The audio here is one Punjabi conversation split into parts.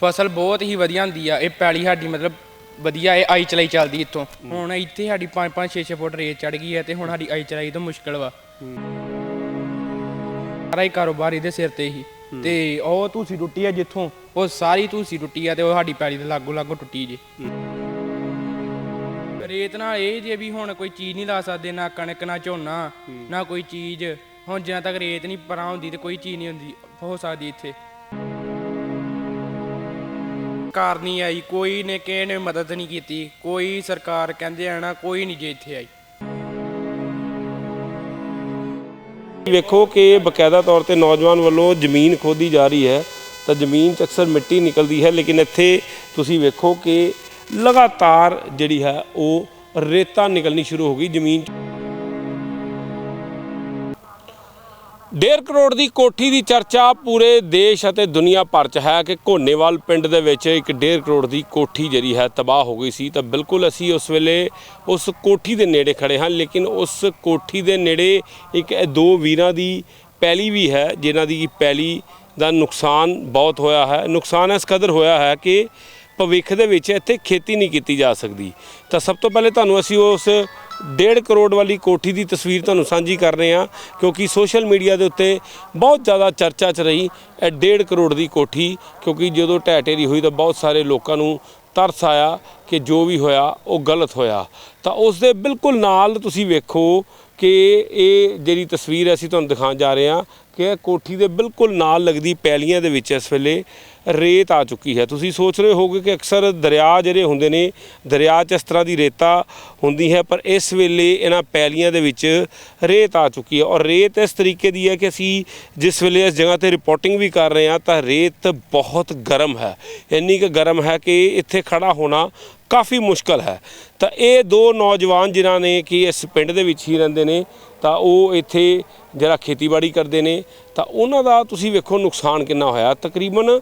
ਫਸਲ ਬਹੁਤ ਹੀ ਵਧੀਆ ਹੁੰਦੀ ਆ ਇਹ ਪੈਲੀ ਸਾਡੀ ਮਤਲਬ ਵਧੀਆ ਇਹ ਆਈ ਚਲਾਈ ਚੱਲਦੀ ਇੱਥੋਂ। ਹੁਣ ਇੱਥੇ ਸਾਡੀ 5 5 6 6 ਫੁੱਟ ਰੇਤ ਚੜ ਗਈ ਹੈ ਤੇ ਹੁਣ ਸਾਡੀ ਆਈ ਚਲਾਈ ਤੋਂ ਮੁਸ਼ਕਲ ਵਾ। ਸਾਰਾ ਹੀ ਕਾਰੋਬਾਰ ਇਹਦੇ ਸਿਰ ਤੇ ਹੀ। ਤੇ ਉਹ ਤੁਸੀਂ ਟੁੱਟੀ ਆ ਜਿੱਥੋਂ ਉਹ ਸਾਰੀ ਤੁਸੀਂ ਟੁੱਟੀ ਆ ਤੇ ਉਹ ਸਾਡੀ ਪੈਲੀ ਦੇ ਲਾਗੋ ਲਾਗੋ ਟੁੱਟੀ ਜੇ। ਰੇਤ ਨਾਲ ਇਹ ਜੇ ਵੀ ਹੁਣ ਕੋਈ ਚੀਜ਼ ਨਹੀਂ ਲਾ ਸਕਦੇ ਨਾ ਕਣਕ ਨਾ ਝੋਨਾ ਨਾ ਕੋਈ ਚੀਜ਼। ਹੁਣ ਜਿੰਨਾ ਤੱਕ ਰੇਤ ਨਹੀਂ ਪਰਾਂ ਹੁੰਦੀ ਤੇ ਕੋਈ ਚੀਜ਼ ਨਹੀਂ ਹੁੰਦੀ ਹੋ ਸਕਦੀ ਇੱਥੇ। ਕਾਰ ਨਹੀਂ ਆਈ, ਕੋਈ ਨੇ ਕਿਸੇ ਨੇ ਮਦਦ ਨਹੀਂ ਕੀਤੀ, ਕੋਈ ਸਰਕਾਰ ਕਹਿੰਦੇ ਆ ਕੋਈ ਨਹੀਂ ਜੇ ਇੱਥੇ ਆਈ। ਵੇਖੋ ਕਿ ਬਕਾਇਦਾ ਤੌਰ ਤੇ ਨੌਜਵਾਨ ਵੱਲੋਂ ਜ਼ਮੀਨ ਖੋਦੀ ਜਾ ਰਹੀ ਹੈ, ਤਾਂ ਜ਼ਮੀਨ 'ਚ ਅਕਸਰ ਮਿੱਟੀ ਨਿਕਲਦੀ ਹੈ, ਲੇਕਿਨ ਇੱਥੇ ਤੁਸੀਂ ਵੇਖੋ ਕਿ ਲਗਾਤਾਰ ਜਿਹੜੀ ਹੈ, ਉਹ ਰੇਤਾ ਨਿਕਲਣੀ ਸ਼ੁਰੂ ਹੋ ਗਈ ਜ਼ਮੀਨ 'ਚ। ਡੇਢ ਕਰੋੜ ਦੀ ਕੋਠੀ ਦੀ ਚਰਚਾ ਪੂਰੇ ਦੇਸ਼ ਅਤੇ ਦੁਨੀਆ ਭਰ 'ਚ ਹੈ ਕਿ ਘੋਨੇਵਾਲ ਪਿੰਡ ਦੇ ਵਿੱਚ ਇੱਕ ਡੇਢ ਕਰੋੜ ਦੀ ਕੋਠੀ ਜਿਹੜੀ ਹੈ ਤਬਾਹ ਹੋ ਗਈ ਸੀ। ਤਾਂ ਬਿਲਕੁਲ ਅਸੀਂ ਉਸ ਵੇਲੇ ਉਸ ਕੋਠੀ ਦੇ ਨੇੜੇ ਖੜੇ ਹਾਂ, ਲੇਕਿਨ ਉਸ ਕੋਠੀ ਦੇ ਨੇੜੇ ਇੱਕ ਇਹ ਦੋ ਵੀਰਾਂ ਦੀ ਪੈਲੀ ਵੀ ਹੈ, ਜਿਨ੍ਹਾਂ ਦੀ ਪੈਲੀ ਦਾ ਨੁਕਸਾਨ ਬਹੁਤ ਹੋਇਆ ਹੈ। ਨੁਕਸਾਨ ਇਸ ਕਦਰ ਹੋਇਆ ਹੈ ਕਿ ਭਵਿੱਖ ਦੇ ਵਿੱਚ ਇੱਥੇ ਖੇਤੀ ਨਹੀਂ ਕੀਤੀ ਜਾ ਸਕਦੀ। ਤਾਂ ਸਭ ਤੋਂ ਪਹਿਲੇ ਤੁਹਾਨੂੰ ਅਸੀਂ ਉਸ ਡੇਢ ਕਰੋੜ ਵਾਲੀ ਕੋਠੀ ਦੀ ਤਸਵੀਰ ਤੁਹਾਨੂੰ ਸਾਂਝੀ ਕਰ ਰਹੇ ਹਾਂ ਕਿਉਂਕਿ ਸੋਸ਼ਲ ਮੀਡੀਆ ਦੇ ਉੱਤੇ ਬਹੁਤ ਜ਼ਿਆਦਾ ਚਰਚਾ 'ਚ ਰਹੀ ਇਹ ਡੇਢ ਕਰੋੜ ਦੀ ਕੋਠੀ, ਕਿਉਂਕਿ ਜਦੋਂ ਢਹਿ ਢੇਰੀ ਹੋਈ ਤਾਂ ਬਹੁਤ ਸਾਰੇ ਲੋਕਾਂ ਨੂੰ ਤਰਸ ਆਇਆ ਕਿ ਜੋ ਵੀ ਹੋਇਆ ਉਹ ਗਲਤ ਹੋਇਆ। ਤਾਂ ਉਸ ਦੇ ਬਿਲਕੁਲ ਨਾਲ ਤੁਸੀਂ ਵੇਖੋ ਕਿ ਇਹ ਜਿਹੜੀ ਤਸਵੀਰ ਅਸੀਂ ਤੁਹਾਨੂੰ ਦਿਖਾਉਣ ਜਾ ਰਹੇ ਹਾਂ ਕਿ ਕੋਠੀ ਦੇ ਬਿਲਕੁਲ ਨਾਲ ਲੱਗਦੀ ਪੈਲੀਆਂ ਦੇ ਵਿੱਚ ਇਸ ਵੇਲੇ ਰੇਤ ਆ ਚੁੱਕੀ ਹੈ। ਤੁਸੀਂ ਸੋਚ ਰਹੇ ਹੋਗੇ ਕਿ ਅਕਸਰ ਦਰਿਆ ਜਿਹੜੇ ਹੁੰਦੇ ਨੇ, ਦਰਿਆ 'ਚ ਇਸ ਤਰ੍ਹਾਂ ਦੀ ਰੇਤਾ ਹੁੰਦੀ ਹੈ, ਪਰ ਇਸ ਵੇਲੇ ਇਹਨਾਂ ਪੈਲੀਆਂ ਦੇ ਵਿੱਚ ਰੇਤ ਆ ਚੁੱਕੀ ਹੈ ਔਰ ਰੇਤ ਇਸ ਤਰੀਕੇ ਦੀ ਹੈ ਕਿ ਅਸੀਂ ਜਿਸ ਵੇਲੇ ਇਸ ਜਗ੍ਹਾ ਤੇ ਰਿਪੋਰਟਿੰਗ ਵੀ ਕਰ ਰਹੇ ਹਾਂ, ਤਾਂ ਰੇਤ ਬਹੁਤ ਗਰਮ ਹੈ। ਇੰਨੀ ਕੁ ਗਰਮ ਹੈ ਕਿ ਇੱਥੇ ਖੜਾ ਹੋਣਾ ਕਾਫੀ ਮੁਸ਼ਕਲ ਹੈ। ਤਾਂ ਇਹ ਦੋ ਨੌਜਵਾਨ ਜਿਨ੍ਹਾਂ ਨੇ ਕਿ ਇਸ ਪਿੰਡ ਦੇ ਵਿੱਚ ਹੀ ਰਹਿੰਦੇ ਨੇ ਤਾਂ ਉਹ ਇੱਥੇ ਜਿਹੜਾ ਖੇਤੀਬਾੜੀ ਕਰਦੇ ਨੇ, ਤਾਂ ਉਹਨਾਂ ਦਾ ਤੁਸੀਂ ਵੇਖੋ ਨੁਕਸਾਨ ਕਿੰਨਾ ਹੋਇਆ। ਤਕਰੀਬਨ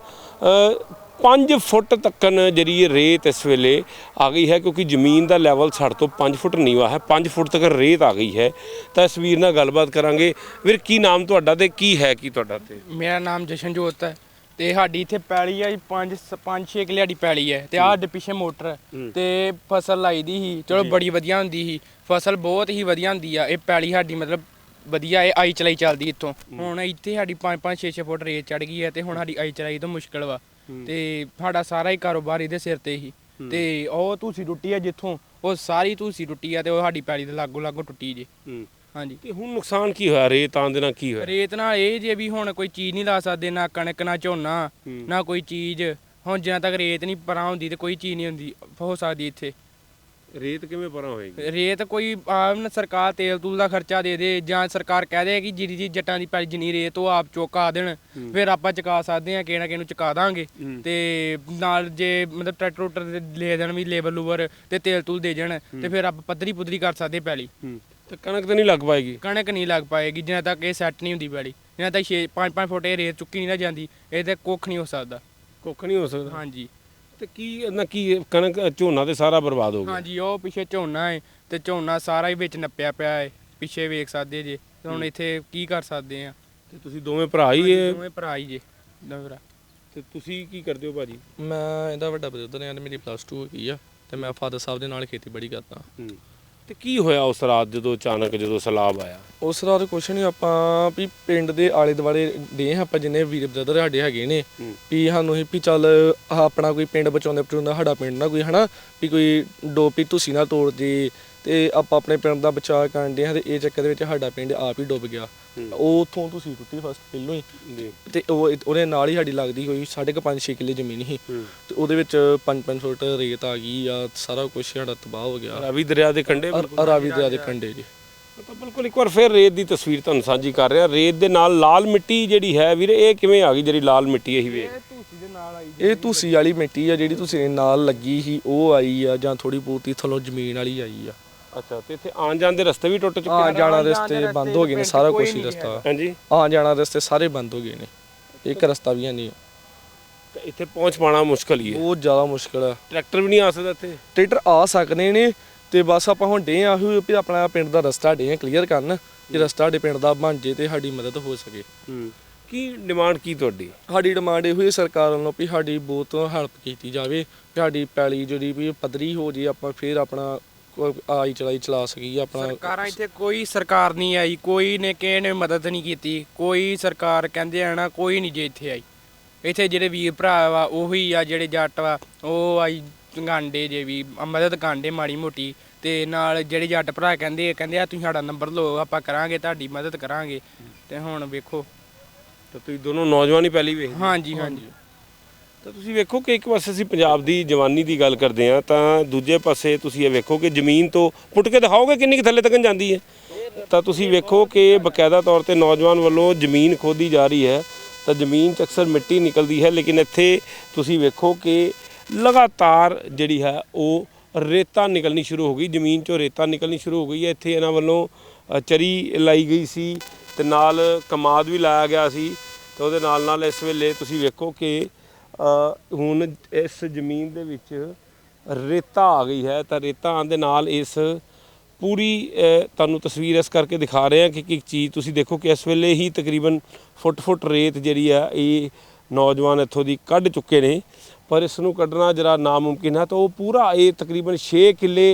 5 ਫੁੱਟ ਤੱਕਨ ਜਿਹੜੀ ਰੇਤ ਇਸ ਵੇਲੇ ਆ ਗਈ ਹੈ, ਕਿਉਂਕਿ ਜ਼ਮੀਨ ਦਾ ਲੈਵਲ ਸਾਡੇ ਤੋਂ 5 ਫੁੱਟ ਨੀਵਾ ਹੈ। 5 ਫੁੱਟ ਤੱਕ ਰੇਤ ਆ ਗਈ ਹੈ। ਤਾਂ ਇਸ ਵੀਰ ਨਾਲ ਗੱਲਬਾਤ ਕਰਾਂਗੇ। ਵੀਰ, ਕੀ ਨਾਮ ਤੁਹਾਡਾ ਤੇ ਕੀ ਹੈ ਕੀ ਤੁਹਾਡਾ ਤੇ? ਮੇਰਾ ਨਾਮ ਜਸ਼ਨਜੋਤ ਹੈ। ਤੇ ਸਾਡੀ ਇੱਥੇ ਪੈਲੀ ਆ 5 5 6 ਕਿੱਲੇ ਦੀ ਪੈਲੀ ਹੈ ਤੇ ਆਹ ਦੇ ਪਿੱਛੇ ਮੋਟਰ ਹੈ। ਤੇ ਫਸਲ ਲਾਈ ਦੀ ਸੀ। ਚਲੋ ਬੜੀ ਵਧੀਆ ਹੁੰਦੀ ਸੀ। ਫਸਲ ਬਹੁਤ ਹੀ ਵਧੀਆ ਹੁੰਦੀ ਆ। ਇਹ ਪੈਲੀ ਸਾਡੀ ਮਤਲਬ ਵਧੀਆ ਇਹ ਆਈ ਚਲਾਈ ਚੱਲਦੀ ਇੱਥੋਂ। ਹੁਣ ਇੱਥੇ ਸਾਡੀ 5 5 6 6 ਫੁੱਟ ਰੇਤ ਚੜ ਗਈ ਹੈ ਤੇ ਹੁਣ ਸਾਡੀ ਆਈ ਚਲਾਈ ਤੋਂ ਮੁਸ਼ਕਲ ਵਾ। ਤੇ ਸਾਡਾ ਸਾਰਾ ਹੀ ਕਾਰੋਬਾਰ ਇਹਦੇ ਸਿਰ ਤੇ ਹੀ। ਤੇ ਉਹ ਤੁਸੀਂ ਟੁੱਟੀ ਆ ਜਿੱਥੋਂ ਉਹ ਸਾਰੀ ਤੁਸੀਂ ਟੁੱਟੀ ਆ ਤੇ ਉਹ ਸਾਡੀ ਪੈਲੀ ਦੇ ਲਾਗੋ ਲਾਗੋ ਟੁੱਟੀ ਜੇ। ਹਾਂਜੀ। ਤੇ ਹੁਣ ਨੁਕਸਾਨ ਕੀ ਹੋਇਆ? ਰੇਤ ਆਉਣ ਦੇ ਨਾਲ ਕੀ ਹੋਇਆ? ਰੇਤ ਨਾਲ ਇਹ ਜੇ ਵੀ ਹੁਣ ਕੋਈ ਚੀਜ਼ ਨਹੀਂ ਲਾ ਸਕਦੇ ਨਾ ਕਣਕ ਨਾ ਝੋਨਾ ਨਾ ਕੋਈ ਚੀਜ਼। ਹੁਣ ਜਿੰਨਾ ਤੱਕ ਰੇਤ ਨਹੀਂ ਪਰਾਂ ਹੁੰਦੀ ਤੇ ਕੋਈ ਚੀਜ਼ ਨਹੀਂ ਹੁੰਦੀ ਹੋ ਸਕਦੀ ਇੱਥੇ। ਰੇਤ ਕਿਵੇਂ ਪਰਾਂ ਹੋਏਗੀ? ਰੇਤ ਕੋਈ ਆਮ ਸਰਕਾਰ ਤੇਲ ਤੂਲ ਦਾ ਖਰਚਾ ਦੇ ਦੇ ਜਾਂ ਸਰਕਾਰ ਕਹਿ ਦੇ ਕਿ ਜਿਹੜੀ ਜੀ ਜੱਟਾਂ ਦੀ ਪੈਲੀ ਜਿੰਨੀ ਰੇਤ ਉਹ ਆਪ ਚੁਕਾ ਦੇਣ ਫਿਰ ਆਪਾਂ ਚੁਕਾ ਸਕਦੇ ਆ ਕਿਹ ਨਾ ਕਿਹ ਨੂੰ ਚੁਕਾ ਦਾਂਗੇ। ਤੇ ਨਾਲ ਜੇ ਮਤਲਬ ਟਰੈਕਟਰ ਦੇ ਲੈ ਦੇਣ ਵੀ ਲੇਬਰ ਲੂਬਰ ਤੇ ਤੇਲ ਤੂਲ ਦੇ ਜਾਣ ਤੇ ਫਿਰ ਆਪਾਂ ਪੱਧਰੀ ਪੁੱਧਰੀ ਕਰ ਸਕਦੇ ਪੈਲੀ। ਤੇ ਕਣਕ ਤੇ ਨਹੀਂ ਲੱਗ ਪਾਏਗੀ। ਕਣਕ ਨਹੀਂ ਲੱਗ ਪਾਏਗੀ ਜਿੰਨਾ ਤੱਕ ਇਹ ਸੈੱਟ ਨਹੀਂ ਹੁੰਦੀ ਪੈਲੀ ਜਿੰਨਾ ਤੱਕ 6 5 5 ਫੁੱਟ ਇਹ ਰੇਤ ਚੁੱਕੀ ਨਹੀਂ ਨਾ ਜਾਂਦੀ ਇਹ ਤੇ ਕੁੱਖ ਨਹੀਂ ਹੋ ਸਕਦਾ। ਕੁੱਖ ਨਹੀਂ ਹੋ ਸਕਦਾ। ਹਾਂਜੀ। ਤੇ ਕੀ ਨਾ ਕੀ ਕਣਕ ਝੋਨਾ ਤੇ ਸਾਰਾ ਬਰਬਾਦ ਹੋ ਗਿਆ। ਹਾਂਜੀ ਉਹ ਪਿੱਛੇ ਝੋਨਾ ਹੈ ਤੇ ਝੋਨਾ ਸਾਰਾ ਹੀ ਵਿੱਚ ਨੱਪਿਆ ਪਿਆ ਹੈ ਪਿੱਛੇ ਵੇਖ ਸਕਦੇ ਜੇ। ਤੇ ਹੁਣ ਇੱਥੇ ਕੀ ਕਰ ਸਕਦੇ ਆ? ਤੇ ਤੁਸੀਂ ਦੋਵੇਂ ਭਰਾ ਹੀ ਇਹ ਦੋਵੇਂ ਭਰਾ ਹੀ ਜੇ ਦੋਵੇਂ ਭਰਾ। ਤੇ ਤੁਸੀਂ ਕੀ ਕਰਦੇ ਹੋ ਭਾਜੀ? ਮੈਂ ਇਹਦਾ ਵੱਡਾ ਬ੍ਰਦਰ ਹਾਂ ਤੇ ਮੇਰੀ ਪਲੱਸ 2 ਹੋਈ ਆ ਤੇ ਮੈਂ ਫਾਦਰ ਸਾਹਿਬ ਦੇ ਨਾਲ ਖੇਤੀਬਾੜੀ ਕਰਦਾ। ਤੇ ਕੀ ਹੋਇਆ ਉਸ ਰਾਤ ਜਦੋਂ ਅਚਾਨਕ ਜਦੋਂ ਸਲਾਬ ਆਇਆ? ਉਸ ਰਾਤ ਕੁਛ ਨਹੀਂ ਆਪਾਂ ਵੀ ਪਿੰਡ ਦੇ ਆਲੇ ਦੁਆਲੇ ਦੇ ਆਪਾਂ ਜਿੰਨੇ ਵੀਰ ਬ੍ਰਦਰ ਸਾਡੇ ਹੈਗੇ ਨੇ। ਵੀ ਸਾਨੂੰ ਹੀ ਵੀ ਚੱਲ ਆਹ ਆਪਣਾ ਕੋਈ ਪਿੰਡ ਬਚਾਉਂਦੇ ਬਚਾਉਂਦਾ ਸਾਡਾ ਪਿੰਡ ਨਾ ਕੋਈ ਹਨਾ? ਵੀ ਕੋਈ ਡੋਪੀ ਤੁਸੀਂ ਨਾ ਤੋੜ ਜੇ ਤੇ ਆਪਾਂ ਆਪਣੇ ਪਿੰਡ ਦਾ ਬਚਾਅ ਕਰਨ ਦੇ ਹਾਂ ਤੇ ਇਹ ਚੱਕਰ ਦੇ ਵਿੱਚ ਸਾਡਾ ਪਿੰਡ ਆਪ ਹੀ ਡੁੱਬ ਗਿਆ। ਉਹ ਉਥੋਂ ਤੁਸੀਂ ਟੁੱਟੀ ਫਸਟ ਪਹਿਲੋਂ ਹੀ। ਜੀ। ਤੇ ਉਹ ਉਹਦੇ ਨਾਲ ਹੀ ਸਾਡੀ ਲੱਗਦੀ ਹੋਈ ਸਾਢੇ ਕੁ ਪੰਜ 6 ਕਿੱਲੇ ਜ਼ਮੀਨ ਸੀ। ਤੇ ਉਹਦੇ ਵਿੱਚ 5-5 ਫੁੱਟ ਰੇਤ ਆ ਗਈ ਆ ਸਾਰਾ ਕੁਝ ਸਾਡਾ ਤਬਾਹ ਹੋ ਗਿਆ। ਰਾਵੀ ਦਰਿਆ ਦੇ ਕੰਢੇ ਰਾਵੀ ਦਰਿਆ ਦੇ ਕੰਢੇ ਜੀ। ਤਾਂ ਬਿਲਕੁਲ ਇੱਕ ਵਾਰ ਫਿਰ ਰੇਤ ਦੀ ਤਸਵੀਰ ਤੁਹਾਨੂੰ ਸਾਂਝੀ ਕਰ ਰਿਹਾ। ਰੇਤ ਦੇ ਨਾਲ ਲਾਲ ਮਿੱਟੀ ਜਿਹੜੀ ਹੈ ਵੀਰ ਇਹ ਕਿਵੇਂ ਆ ਗਈ ਜਿਹੜੀ ਲਾਲ ਮਿੱਟੀ ਇਹੀ ਵੇਖ? ਧੂਸੀ ਦੇ ਨਾਲ ਆਈ ਇਹ ਤੁਸੀਂ ਵਾਲੀ ਮਿੱਟੀ ਆ ਜਿਹੜੀ ਤੁਸੀਂ ਨਾਲ ਲੱਗੀ ਸੀ ਉਹ ਆਈ ਆ ਜਾਂ ਥੋੜੀ ਬਹੁਤੀ ਥੱਲੋਂ ਜ਼ਮੀਨ ਵਾਲੀ ਆਈ ਆ। ਅੱਛਾ ਤੇ ਇੱਥੇ ਆਉਣ ਜਾਣ ਦੇ ਰਸਤੇ ਵੀ ਟੁੱਟ ਚੁੱਕੇ ਆ ਨੇ? ਜਾਣਾ ਰਸਤੇ ਬੰਦ ਹੋ ਗਏ ਨੇ ਸਾਰਾ ਕੁਝ ਹੀ ਰਸਤਾ। ਹਾਂਜੀ। ਆ ਜਾਣਾ ਰਸਤੇ ਸਾਰੇ ਬੰਦ ਹੋ ਗਏ ਨੇ ਇੱਕ ਰਸਤਾ ਵੀ ਹੈ ਨਹੀਂ। ਤੇ ਇੱਥੇ ਪਹੁੰਚ ਪਾਣਾ ਮੁਸ਼ਕਲ ਹੀ ਹੈ। ਬਹੁਤ ਜ਼ਿਆਦਾ ਮੁਸ਼ਕਲ ਆ ਟਰੈਕਟਰ ਵੀ ਨਹੀਂ ਆ ਸਕਦਾ ਇੱਥੇ? ਟਰੈਕਟਰ ਆ ਸਕਦੇ ਨੇ ਤੇ ਬਸ ਆਪਾਂ ਹੁਣ ਡੇ ਆ ਵੀ ਆਪਣਾ ਪਿੰਡ ਦਾ ਰਸਤਾ ਡੇ ਕਲੀਅਰ ਕਰਨ ਕਿ ਰਸਤਾ ਸਾਡੇ ਪਿੰਡ ਦਾ ਬਣ ਜੇ ਤੇ ਸਾਡੀ ਮਦਦ ਹੋ ਸਕੇ। ਹੂੰ। ਕੀ ਡਿਮਾਂਡ ਕੀ ਤੁਹਾਡੀ? ਸਾਡੀ ਡਿਮਾਂਡ ਇਹੋ ਹੀ ਹੈ ਸਰਕਾਰ ਵੱਲੋਂ ਵੀ ਸਾਡੀ ਬਹੁਤ ਹੈਲਪ ਕੀਤੀ ਜਾਵੇ ਸਾਡੀ ਪੈਲੀ ਜਿਹੜੀ ਵੀ ਪੱਧਰੀ ਹੋ ਜੀ ਆਪਾਂ ਫੇਰ ਆਪਣਾ ਆਈ ਚਲਾਈ ਚਲਾ ਸਕੀਏ ਆਪਣਾ। ਸਰਕਾਰਾਂ ਇੱਥੇ ਕੋਈ ਸਰਕਾਰ ਨਹੀਂ ਆਈ ਕੋਈ ਨੇ ਕਿਸੇ ਨੇ ਮਦਦ ਨਹੀਂ ਕੀਤੀ ਕੋਈ ਸਰਕਾਰ ਕਹਿੰਦੇ ਆ ਨਾ ਕੋਈ ਨਹੀਂ ਜੇ ਇੱਥੇ ਆਈ। ਇੱਥੇ ਜਿਹੜੇ ਵੀਰ ਭਰਾ ਵਾ ਉਹੀ ਆ ਜਿਹੜੇ ਜੱਟ ਵਾ ਉਹ ਆਈ ਗਾਂਡੇ ਜੇ ਵੀ ਮਦਦ ਕਾਂਡੇ ਮਾੜੀ ਮੋਟੀ ਤੇ ਨਾਲ ਜਿਹੜੇ ਜੱਟ ਭਰਾ ਕਹਿੰਦੇ ਆ ਕਹਿੰਦੇ ਆ ਤੁਸੀਂ ਸਾਡਾ ਨੰਬਰ ਲਓ ਆਪਾਂ ਕਰਾਂਗੇ ਤੁਹਾਡੀ ਮਦਦ ਕਰਾਂਗੇ। ਤੇ ਹੁਣ ਵੇਖੋ। ਤਾਂ ਤੁਸੀਂ ਦੋਨੋਂ ਨੌਜਵਾਨ ਹੀ ਪਹਿਲੀ ਵੇਖ ਹਾਂਜੀ ਹਾਂਜੀ। ਤਾਂ ਤੁਸੀਂ ਵੇਖੋ ਕਿ ਇੱਕ ਪਾਸੇ ਅਸੀਂ ਪੰਜਾਬ ਦੀ ਜਵਾਨੀ ਦੀ ਗੱਲ ਕਰਦੇ ਹਾਂ, ਤਾਂ ਦੂਜੇ ਪਾਸੇ ਤੁਸੀਂ ਇਹ ਵੇਖੋ ਕਿ ਜ਼ਮੀਨ ਤੋਂ ਪੁੱਟ ਕੇ ਦਿਖਾਓਗੇ ਕਿੰਨੀ ਕੁ ਥੱਲੇ ਤੱਕ ਜਾਂਦੀ ਹੈ। ਤਾਂ ਤੁਸੀਂ ਵੇਖੋ ਕਿ ਬਕਾਇਦਾ ਤੌਰ ਤੇ ਨੌਜਵਾਨ ਵੱਲੋਂ ਜ਼ਮੀਨ ਖੋਦੀ ਜਾ ਰਹੀ ਹੈ, ਤਾਂ ਜ਼ਮੀਨ 'ਚ ਅਕਸਰ ਮਿੱਟੀ ਨਿਕਲਦੀ ਹੈ, ਲੇਕਿਨ ਇੱਥੇ ਤੁਸੀਂ ਵੇਖੋ ਕਿ ਲਗਾਤਾਰ ਜਿਹੜੀ ਹੈ ਉਹ ਰੇਤਾ ਨਿਕਲਣੀ ਸ਼ੁਰੂ ਹੋ ਗਈ, ਜ਼ਮੀਨ 'ਚੋਂ ਰੇਤਾ ਨਿਕਲਣੀ ਸ਼ੁਰੂ ਹੋ ਗਈ ਹੈ। ਇੱਥੇ ਇਹਨਾਂ ਵੱਲੋਂ ਚਰੀ ਲਾਈ ਗਈ ਸੀ ਤੇ ਨਾਲ ਕਮਾਦ ਵੀ ਲਾਇਆ ਗਿਆ ਸੀ, ਤੇ ਉਹਦੇ ਨਾਲ ਨਾਲ ਇਸ ਵੇਲੇ ਤੁਸੀਂ ਵੇਖੋ ਕਿ ਹੁਣ ਇਸ ਜ਼ਮੀਨ ਦੇ ਵਿੱਚ ਰੇਤਾ ਆ ਗਈ ਹੈ, ਤਾਂ ਰੇਤਾ ਆਉਣ ਦੇ ਨਾਲ ਇਸ ਪੂਰੀ ਤੁਹਾਨੂੰ ਤਸਵੀਰ ਇਸ ਕਰਕੇ ਦਿਖਾ ਰਹੇ ਹਾਂ ਕਿ ਇੱਕ ਚੀਜ਼ ਤੁਸੀਂ ਦੇਖੋ ਕਿ ਇਸ ਵੇਲੇ ਹੀ ਤਕਰੀਬਨ ਫੁੱਟ ਫੁੱਟ ਰੇਤ ਜਿਹੜੀ ਆ, ਇਹ ਨੌਜਵਾਨ ਇੱਥੋਂ ਦੀ ਕੱਢ ਚੁੱਕੇ ਨੇ। ਪਰ ਇਸ ਨੂੰ ਕੱਢਣਾ ਜਰਾ ਨਾਮੁਮਕਿਨ ਹੈ, ਤਾਂ ਉਹ ਪੂਰਾ ਇਹ ਤਕਰੀਬਨ 6 ਕਿੱਲੇ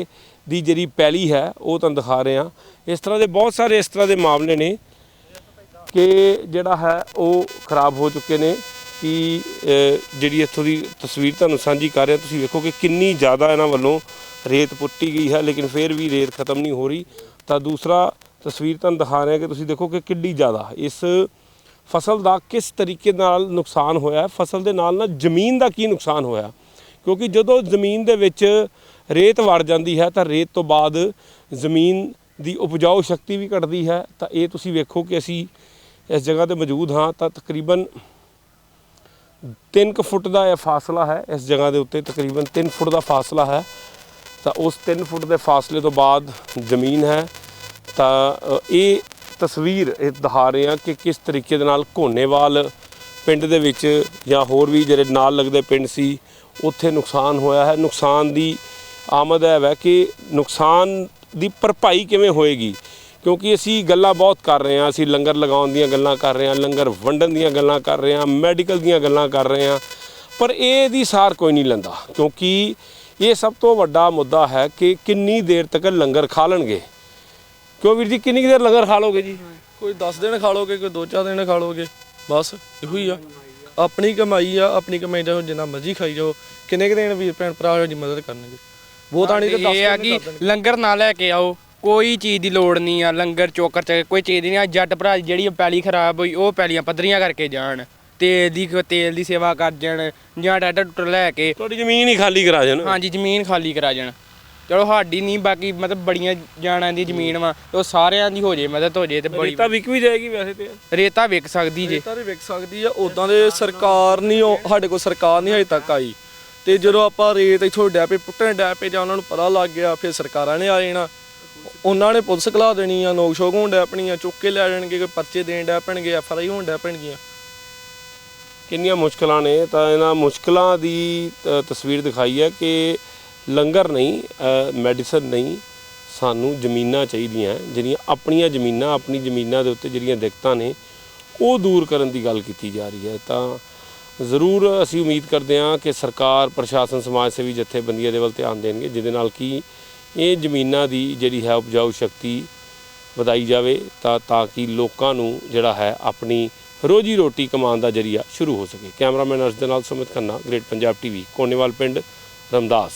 ਦੀ ਜਿਹੜੀ ਪੈਲੀ ਹੈ, ਉਹ ਤੁਹਾਨੂੰ ਦਿਖਾ ਰਹੇ ਹਾਂ। ਇਸ ਤਰ੍ਹਾਂ ਦੇ ਬਹੁਤ ਸਾਰੇ ਇਸ ਤਰ੍ਹਾਂ ਦੇ ਮਾਮਲੇ ਨੇ ਕਿ ਜਿਹੜਾ ਹੈ, ਉਹ ਖਰਾਬ ਹੋ ਚੁੱਕੇ ਨੇ। ਕਿ ਜਿਹੜੀ ਇੱਥੋਂ ਦੀ ਤਸਵੀਰ ਤੁਹਾਨੂੰ ਸਾਂਝੀ ਕਰ ਰਿਹਾ ਤੁਸੀਂ ਵੇਖੋ ਕਿ ਕਿੰਨੀ ਜ਼ਿਆਦਾ ਇਹਨਾਂ ਵੱਲੋਂ ਰੇਤ ਪੁੱਟੀ ਗਈ ਹੈ ਲੇਕਿਨ ਫਿਰ ਵੀ ਰੇਤ ਖਤਮ ਨਹੀਂ ਹੋ ਰਹੀ। ਤਾਂ ਦੂਸਰਾ ਤਸਵੀਰ ਤੁਹਾਨੂੰ ਦਿਖਾ ਰਿਹਾ ਕਿ ਤੁਸੀਂ ਦੇਖੋ ਕਿ ਕਿੱਡੀ ਜ਼ਿਆਦਾ ਇਸ ਫਸਲ ਦਾ ਕਿਸ ਤਰੀਕੇ ਨਾਲ ਨੁਕਸਾਨ ਹੋਇਆ ਹੈ, ਫਸਲ ਦੇ ਨਾਲ ਨਾਲ ਜ਼ਮੀਨ ਦਾ ਕੀ ਨੁਕਸਾਨ ਹੋਇਆ। ਕਿਉਂਕਿ ਜਦੋਂ ਜ਼ਮੀਨ ਦੇ ਵਿੱਚ ਰੇਤ ਵੜ ਜਾਂਦੀ ਹੈ ਤਾਂ ਰੇਤ ਤੋਂ ਬਾਅਦ ਜ਼ਮੀਨ ਦੀ ਉਪਜਾਊ ਸ਼ਕਤੀ ਵੀ ਘਟਦੀ ਹੈ। ਤਾਂ ਇਹ ਤੁਸੀਂ ਵੇਖੋ ਕਿ ਅਸੀਂ ਇਸ ਜਗ੍ਹਾ ਤੇ ਮੌਜੂਦ ਹਾਂ ਤਾਂ ਤਕਰੀਬਨ 3 ਫੁੱਟ ਦਾ ਇਹ ਫਾਸਲਾ ਹੈ, ਇਸ ਜਗ੍ਹਾ ਦੇ ਉੱਤੇ ਤਕਰੀਬਨ 3 ਫੁੱਟ ਦਾ ਫਾਸਲਾ ਹੈ। ਤਾਂ ਉਸ 3 ਫੁੱਟ ਦੇ ਫਾਸਲੇ ਤੋਂ ਬਾਅਦ ਜ਼ਮੀਨ ਹੈ। ਤਾਂ ਇਹ ਤਸਵੀਰ ਇਹ ਦਿਖਾ ਰਹੇ ਹਾਂ ਕਿ ਕਿਸ ਤਰੀਕੇ ਦੇ ਨਾਲ ਘੋਨੇਵਾਲ ਪਿੰਡ ਦੇ ਵਿੱਚ ਜਾਂ ਹੋਰ ਵੀ ਜਿਹੜੇ ਨਾਲ ਲੱਗਦੇ ਪਿੰਡ ਸੀ, ਉੱਥੇ ਨੁਕਸਾਨ ਹੋਇਆ ਹੈ। ਨੁਕਸਾਨ ਦੀ ਆਮਦ ਹੈ ਵੈ ਕਿ ਨੁਕਸਾਨ ਦੀ ਭਰਪਾਈ ਕਿਵੇਂ ਹੋਏਗੀ? ਕਿਉਂਕਿ ਅਸੀਂ ਗੱਲਾਂ ਬਹੁਤ ਕਰ ਰਹੇ ਹਾਂ ਅਸੀਂ ਲੰਗਰ ਲਗਾਉਣ ਦੀਆਂ ਗੱਲਾਂ ਕਰ ਰਹੇ ਹਾਂ ਲੰਗਰ ਵੰਡਣ ਦੀਆਂ ਗੱਲਾਂ ਕਰ ਰਹੇ ਹਾਂ ਮੈਡੀਕਲ ਦੀਆਂ ਗੱਲਾਂ ਕਰ ਰਹੇ ਹਾਂ ਪਰ ਇਹ ਦੀ ਸਾਰ ਕੋਈ ਨਹੀਂ ਲੈਂਦਾ ਕਿਉਂਕਿ ਇਹ ਸਭ ਤੋਂ ਵੱਡਾ ਮੁੱਦਾ ਹੈ ਕਿ ਕਿੰਨੀ ਦੇਰ ਤੱਕ ਲੰਗਰ ਖਾ ਲੈਣਗੇ। ਕਿਉਂ ਵੀਰ ਜੀ ਕਿੰਨੀ ਕੁ ਦੇਰ ਲੰਗਰ ਖਾ ਲੋਗੇ ਜੀ? ਕੋਈ 10 ਦਿਨ ਖਾ ਲੋਗੇ ਕੋਈ 2-4 ਦਿਨ ਖਾ ਲੋਗੇ ਬਸ ਇਹੋ ਹੀ ਆ। ਆਪਣੀ ਕਮਾਈ ਆ ਆਪਣੀ ਕਮਾਈ ਦਾ ਜਿੰਨਾ ਮਰਜ਼ੀ ਖਾਈ ਜਾਓ ਕਿੰਨੇ ਕੁ ਦਿਨ ਵੀਰ ਭੈਣ ਭਰਾ ਦੀ ਮਦਦ ਕਰਨਗੇ? ਬਹੁਤਾਂ ਨਹੀਂ ਤੇ 10 ਇਹ ਆ ਕਿ ਲੰਗਰ ਨਾ ਲੈ ਕੇ ਆਓ ਕੋਈ ਚੀਜ਼ ਦੀ ਲੋੜ ਨਹੀਂ ਆ ਲੰਗਰ ਚੋਕਰ ਚ ਕੋਈ ਚੀਜ਼ ਦੀ ਨਹੀਂ ਆ। ਜੱਟ ਭਰਾ ਦੀ ਜਿਹੜੀ ਪੈਲੀ ਖਰਾਬ ਹੋਈ ਉਹ ਪੈਲੀਆਂ ਪੱਧਰੀਆਂ ਕਰਕੇ ਜਾਣ। ਤੇਲ ਦੀ ਤੇਲ ਦੀ ਸੇਵਾ ਕਰ ਜਾਣ ਜਾਂ ਟਰੈਕਟਰ ਟੁੱਟਰ ਲੈ ਕੇ। ਤੁਹਾਡੀ ਜ਼ਮੀਨ ਹੀ ਖਾਲੀ ਕਰਾ ਜਾਣ ਹਾਂਜੀ ਜ਼ਮੀਨ ਖਾਲੀ ਕਰਾ ਜਾਣ ਚਲੋ ਸਾਡੀ ਨਹੀਂ ਬਾਕੀ ਮਤਲਬ ਬੜੀਆਂ ਜਾਣਾਂ ਦੀ ਜ਼ਮੀਨ ਵਾ ਤੇ ਉਹ ਸਾਰਿਆਂ ਦੀ ਹੋ ਜੇ ਮਦਦ ਹੋ ਜੇ ਤੇ ਬੜੀ ਰੇਤਾ ਵਿਕ ਵੀ ਜਾਏਗੀ ਵੈਸੇ ਤੇ। ਰੇਤਾ ਵਿਕ ਸਕਦੀ ਜੇ। ਰੇਤਾ ਤੇ ਵਿਕ ਸਕਦੀ ਆ ਉਦਾਂ ਦੇ ਸਰਕਾਰ ਨਹੀਂ ਉਹ- ਸਾਡੇ ਕੋਲ ਸਰਕਾਰ ਨਹੀਂ ਹਜੇ ਤੱਕ ਆਈ। ਤੇ ਜਦੋਂ ਆਪਾਂ ਰੇਤ ਇੱਥੋਂ ਡੈਪੇ ਪੁੱਟਣ ਡੈਪੇ ਜਾਂ ਉਹਨਾਂ ਨੂੰ ਪਤਾ ਲੱਗ ਗਿਆ ਫਿਰ ਸਰਕਾਰਾਂ ਨੇ ਆ ਜਾਣਾ। ਉਹਨਾਂ ਨੇ ਪੁਲਿਸ ਖਲਾ ਦੇਣੀ ਆ ਨੋਕ ਸ਼ੋਕ ਹੋਣ ਡੈ ਪਣੀਆਂ ਚੁੱਕ ਕੇ ਲੈ ਜਾਣਗੇ ਕੋਈ ਪਰਚੇ ਦੇਣ ਡੈ ਪੈਣਗੇ, ਐਫ ਆਰ ਆਈ ਹੋਣ ਡੈ ਪੈਣਗੀਆਂ। ਕਿੰਨੀਆਂ ਮੁਸ਼ਕਲਾਂ ਨੇ, ਤਾਂ ਇਹਨਾਂ ਮੁਸ਼ਕਲਾਂ ਦੀ ਤ- ਤਸਵੀਰ ਦਿਖਾਈ ਹੈ ਕਿ ਲੰਗਰ ਨਹੀਂ ਮੈਡੀਸਨ ਨਹੀਂ, ਸਾਨੂੰ ਜ਼ਮੀਨਾਂ ਚਾਹੀਦੀਆਂ ਜਿਹੜੀਆਂ ਆਪਣੀਆਂ ਜ਼ਮੀਨਾਂ, ਆਪਣੀ ਜ਼ਮੀਨਾਂ ਦੇ ਉੱਤੇ ਜਿਹੜੀਆਂ ਦਿੱਕਤਾਂ ਨੇ, ਉਹ ਦੂਰ ਕਰਨ ਦੀ ਗੱਲ ਕੀਤੀ ਜਾ ਰਹੀ ਹੈ। ਤਾਂ ਜ਼ਰੂਰ ਅਸੀਂ ਉਮੀਦ ਕਰਦੇ ਹਾਂ ਕਿ ਸਰਕਾਰ, ਪ੍ਰਸ਼ਾਸਨ, ਸਮਾਜ ਸੇਵੀ ਜਥੇਬੰਦੀਆਂ ਦੇ ਵੱਲ ਧਿਆਨ ਦੇਣਗੇ, ਜਿਹਦੇ ਨਾਲ ਕਿ ਇਹ ਜ਼ਮੀਨਾਂ ਦੀ ਜਿਹੜੀ ਹੈ ਉਪਜਾਊ ਸ਼ਕਤੀ ਵਧਾਈ ਜਾਵੇ ਤਾਂ ਤਾਂ ਕਿ ਲੋਕਾਂ ਨੂੰ ਜਿਹੜਾ ਹੈ ਆਪਣੀ ਰੋਜੀ ਰੋਟੀ ਕਮਾਉਣ ਦਾ ਜਰੀਆ ਸ਼ੁਰੂ ਹੋ ਸਕੇ। ਕੈਮਰਾਮੈਨ ਅਰਸ਼ ਦੇ ਨਾਲ ਸੁਮਿਤ ਖੰਨਾ, ਗ੍ਰੇਟ ਪੰਜਾਬ ਟੀਵੀ, ਕੋਨੇਵਾਲ ਪਿੰਡ, ਰਮਦਾਸ।